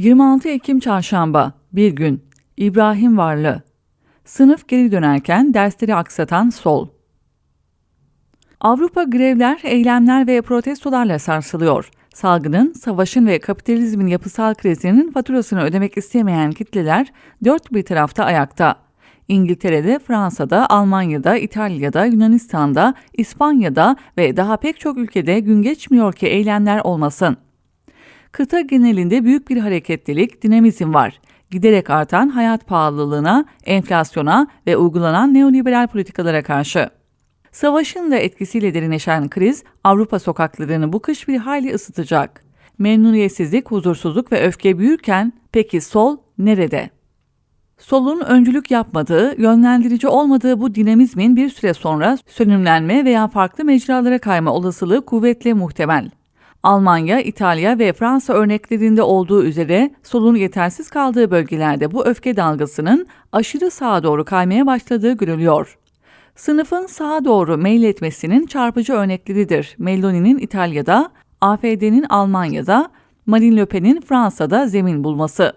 26 Ekim Çarşamba, bir gün. İbrahim Varlı. Sınıf geri dönerken dersleri aksatan sol. Avrupa grevler, eylemler ve protestolarla sarsılıyor. Salgının, savaşın ve kapitalizmin yapısal krizinin faturasını ödemek istemeyen kitleler dört bir tarafta ayakta. İngiltere'de, Fransa'da, Almanya'da, İtalya'da, Yunanistan'da, İspanya'da ve daha pek çok ülkede gün geçmiyor ki eylemler olmasın. Kıta genelinde büyük bir hareketlilik, dinamizm var. Giderek artan hayat pahalılığına, enflasyona ve uygulanan neoliberal politikalara karşı. Savaşın da etkisiyle derinleşen kriz Avrupa sokaklarını bu kış bir hayli ısıtacak. Memnuniyetsizlik, huzursuzluk ve öfke büyürken peki sol nerede? Solun öncülük yapmadığı, yönlendirici olmadığı bu dinamizmin bir süre sonra sönümlenme veya farklı mecralara kayma olasılığı kuvvetle muhtemel. Almanya, İtalya ve Fransa örneklerinde olduğu üzere solun yetersiz kaldığı bölgelerde bu öfke dalgasının aşırı sağa doğru kaymaya başladığı görülüyor. Sınıfın sağa doğru meyletmesinin çarpıcı örnekleridir Meloni'nin İtalya'da, AFD'nin Almanya'da, Marine Le Pen'in Fransa'da zemin bulması.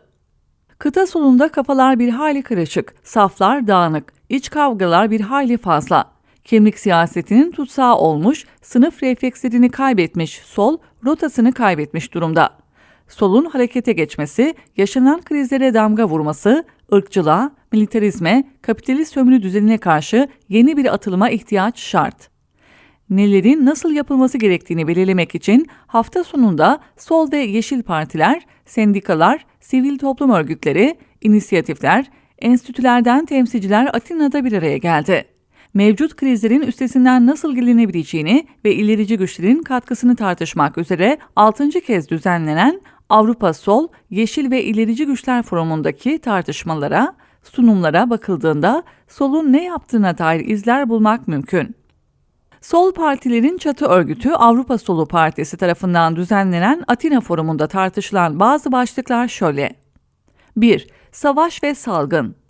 Kıta solunda kafalar bir hayli karışık, saflar dağınık, iç kavgalar bir hayli fazla. Kimlik siyasetinin tutsağı olmuş, sınıf reflekslerini kaybetmiş sol, rotasını kaybetmiş durumda. Solun harekete geçmesi, yaşanan krizlere damga vurması, ırkçılığa, militarizme, kapitalist sömürü düzenine karşı yeni bir atılıma ihtiyaç şart. Nelerin nasıl yapılması gerektiğini belirlemek için hafta sonunda sol ve yeşil partiler, sendikalar, sivil toplum örgütleri, inisiyatifler, enstitülerden temsilciler Atina'da bir araya geldi. Mevcut krizlerin üstesinden nasıl gelinebileceğini ve ilerici güçlerin katkısını tartışmak üzere 6. kez düzenlenen Avrupa Sol, Yeşil ve İlerici Güçler Forumu'ndaki tartışmalara, sunumlara bakıldığında solun ne yaptığına dair izler bulmak mümkün. Sol partilerin çatı örgütü Avrupa Solu Partisi tarafından düzenlenen Atina Forumu'nda tartışılan bazı başlıklar şöyle. 1. Savaş ve salgın.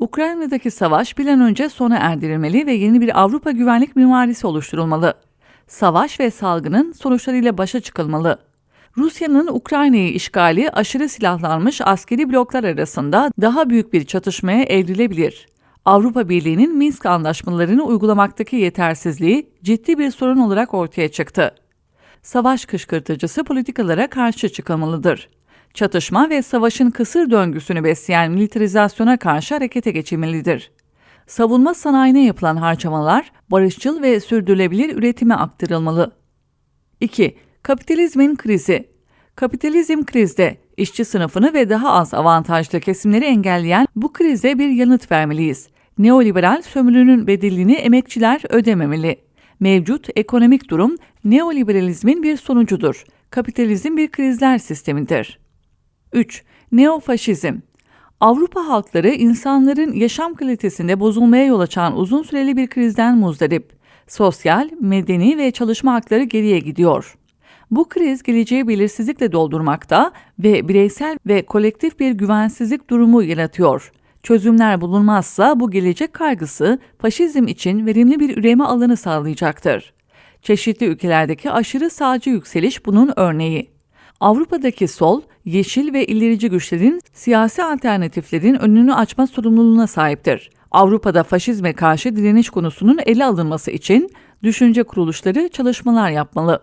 Ukrayna'daki savaş bir an önce sona erdirilmeli ve yeni bir Avrupa güvenlik mimarisi oluşturulmalı. Savaş ve salgının sonuçlarıyla başa çıkılmalı. Rusya'nın Ukrayna'yı işgali aşırı silahlanmış askeri bloklar arasında daha büyük bir çatışmaya evrilebilir. Avrupa Birliği'nin Minsk anlaşmalarını uygulamaktaki yetersizliği ciddi bir sorun olarak ortaya çıktı. Savaş kışkırtıcısı politikalara karşı çıkılmalıdır. Çatışma ve savaşın kısır döngüsünü besleyen militarizasyona karşı harekete geçilmelidir. Savunma sanayine yapılan harcamalar barışçıl ve sürdürülebilir üretime aktarılmalı. 2. Kapitalizmin krizi. Kapitalizm krizde işçi sınıfını ve daha az avantajlı kesimleri engelleyen bu krize bir yanıt vermeliyiz. Neoliberal sömürünün bedelini emekçiler ödememeli. Mevcut ekonomik durum neoliberalizmin bir sonucudur. Kapitalizm bir krizler sistemidir. 3. Neofaşizm Avrupa halkları insanların yaşam kalitesinde bozulmaya yol açan uzun süreli bir krizden muzdarip. Sosyal, medeni ve çalışma hakları geriye gidiyor. Bu kriz geleceği belirsizlikle doldurmakta ve bireysel ve kolektif bir güvensizlik durumu yaratıyor. Çözümler bulunmazsa bu gelecek kaygısı faşizm için verimli bir üreme alanı sağlayacaktır. Çeşitli ülkelerdeki aşırı sağcı yükseliş bunun örneği. Avrupa'daki sol, yeşil ve ilerici güçlerin siyasi alternatiflerin önünü açma sorumluluğuna sahiptir. Avrupa'da faşizme karşı direniş konusunun ele alınması için düşünce kuruluşları çalışmalar yapmalı.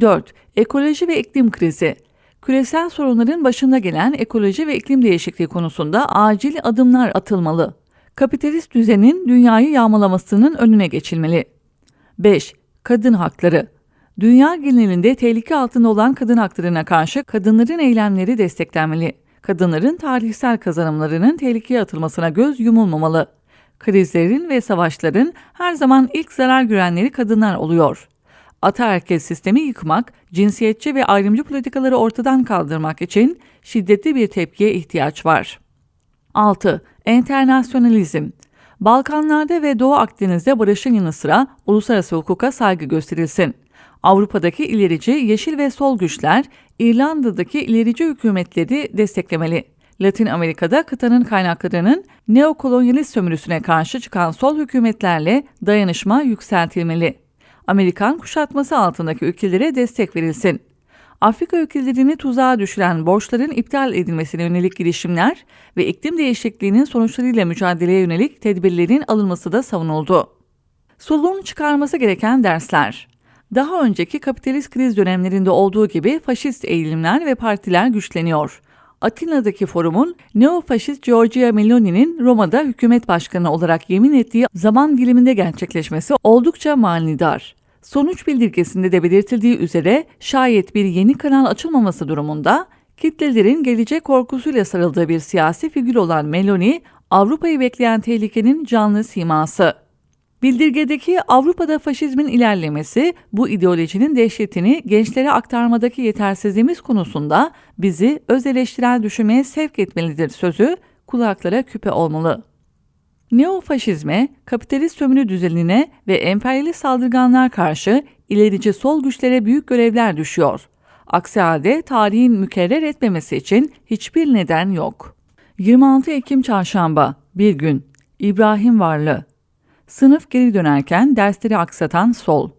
4. Ekoloji ve iklim krizi. Küresel sorunların başında gelen ekoloji ve iklim değişikliği konusunda acil adımlar atılmalı. Kapitalist düzenin dünyayı yağmalamasının önüne geçilmeli. 5. Kadın hakları. Dünya genelinde tehlike altında olan kadın haklarına karşı kadınların eylemleri desteklenmeli. Kadınların tarihsel kazanımlarının tehlikeye atılmasına göz yumulmamalı. Krizlerin ve savaşların her zaman ilk zarar görenleri kadınlar oluyor ataerkil sistemi yıkmak, cinsiyetçi ve ayrımcı politikaları ortadan kaldırmak için şiddetli bir tepkiye ihtiyaç var. 6. Enternasyonalizm Balkanlarda ve Doğu Akdeniz'de barışın yanı sıra uluslararası hukuka saygı gösterilsin. Avrupa'daki ilerici yeşil ve sol güçler İrlanda'daki ilerici hükümetleri desteklemeli. Latin Amerika'da kıtanın kaynaklarının neokolonyalist sömürüsüne karşı çıkan sol hükümetlerle dayanışma yükseltilmeli. Amerikan kuşatması altındaki ülkelere destek verilsin. Afrika ülkelerini tuzağa düşüren borçların iptal edilmesine yönelik girişimler ve iklim değişikliğinin sonuçlarıyla mücadeleye yönelik tedbirlerin alınması da savunuldu. Soluğun çıkarması gereken dersler daha önceki kapitalist kriz dönemlerinde olduğu gibi faşist eğilimler ve partiler güçleniyor. Atina'daki forumun neofaşist Giorgia Meloni'nin Roma'da hükümet başkanı olarak yemin ettiği zaman diliminde gerçekleşmesi oldukça manidar. Sonuç bildirgesinde de belirtildiği üzere şayet bir yeni kanal açılmaması durumunda kitlelerin gelecek korkusuyla sarıldığı bir siyasi figür olan Meloni, Avrupa'yı bekleyen tehlikenin canlı siması. Bildirgedeki Avrupa'da faşizmin ilerlemesi bu ideolojinin dehşetini gençlere aktarmadaki yetersizliğimiz konusunda bizi öz eleştirel düşünmeye sevk etmelidir sözü kulaklara küpe olmalı. Neofaşizme, kapitalist sömürü düzenine ve emperyalist saldırganlar karşı ilerici sol güçlere büyük görevler düşüyor. Aksi halde tarihin mükerrer etmemesi için hiçbir neden yok. 26 Ekim Çarşamba, bir gün, İbrahim Varlı Sınıf geri dönerken dersleri aksatan sol.